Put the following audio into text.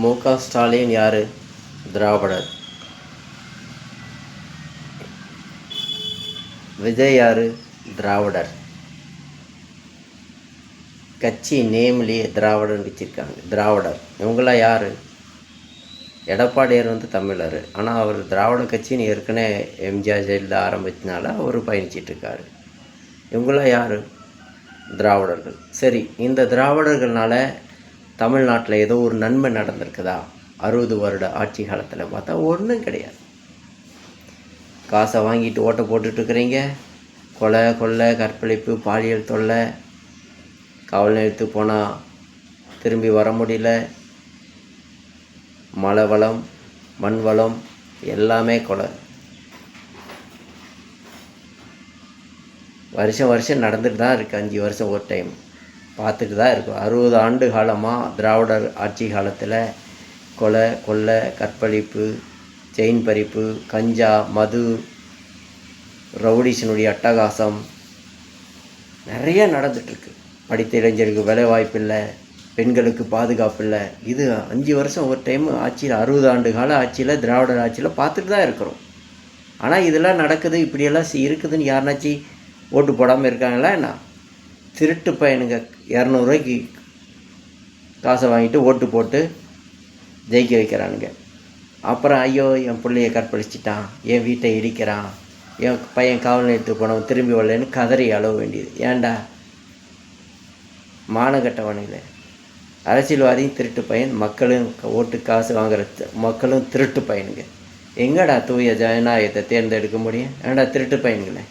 மு. க. ஸ்டாலின் யார்? திராவிடர். விஜய் யார்? திராவிடர். கட்சி நேம்லேயே திராவிடர் வச்சுருக்காங்க. திராவிடர். இவங்களாம் யார்? எடப்பாடியார் வந்து தமிழர். ஆனால் அவர் திராவிட கட்சின்னு ஏற்கனவே எம்ஜிஆர் ஜெயலலிதா ஆரம்பித்தனால அவர் பயணிச்சிட்ருக்காரு இவங்களாம் யார்? திராவிடர்கள். சரி இந்த திராவிடர்கள்னால தமிழ்நாட்டில் ஏதோ ஒரு நன்மை நடந்திருக்குதா? அறுபது வருட ஆட்சி காலத்தில் பார்த்தா ஒன்றும் கிடையாது. காசை வாங்கிட்டு ஓட்டை போட்டுட்ருக்குறீங்க கொலை கொள்ளை கற்பழிப்பு பாலியல் தொல்லை. காவல் நிலையத்து போனால் திரும்பி வர முடியல. மழை வளம் மண் வளம் எல்லாமே கொலை. வருஷம் வருஷம் நடந்துட்டு தான் இருக்குது அஞ்சு வருஷம் ஒரு டைம் பார்த்துட்டு தான் இருக்கும். அறுபது ஆண்டு காலமாக திராவிடர் ஆட்சி காலத்தில் கொலை கொள்ளை கற்பழிப்பு செயின் பறிப்பு கஞ்சா மது ரவுடிஷனுடைய அட்டகாசம் நிறைய நடந்துட்டுருக்கு. படித்த இளைஞருக்கு வேலை இல்லை பெண்களுக்கு பாதுகாப்பு இல்லை. இது அஞ்சு வருஷம் ஒரு டைம் ஆட்சியில் அறுபது ஆண்டு கால ஆட்சியில் திராவிடர் ஆட்சியில் பார்த்துட்டு தான் இருக்கிறோம். ஆனால் இதெல்லாம் நடக்குது இப்படியெல்லாம் இருக்குதுன்னு யாருனாச்சும் ஓட்டு போடாமல் இருக்காங்களா என்ன? திருட்டு பையனுங்க. இரநூறுவாய்க்கு காசை வாங்கிட்டு ஓட்டு போட்டு ஜெயிக்க வைக்கிறானுங்க. அப்புறம் ஐயோ என் பிள்ளைய கற்பழிச்சிட்டான். என் வீட்டை இடிக்கிறான். என் பையன் காவல் நிலையத்துக்கு போனவன் திரும்பி வரலன்னு கதறி அழ வேண்டியது. ஏன்டா? மானகட்டவனுங்களே அரசியல்வாதியும் திருட்டு பையன். மக்களும் ஓட்டு காசு வாங்குற மக்களும் திருட்டு பையனுங்க. எங்கடா தூய ஜனநாயகத்தை தேர்ந்தெடுக்க முடியும்? ஏன்டா திருட்டு பையனுங்களே?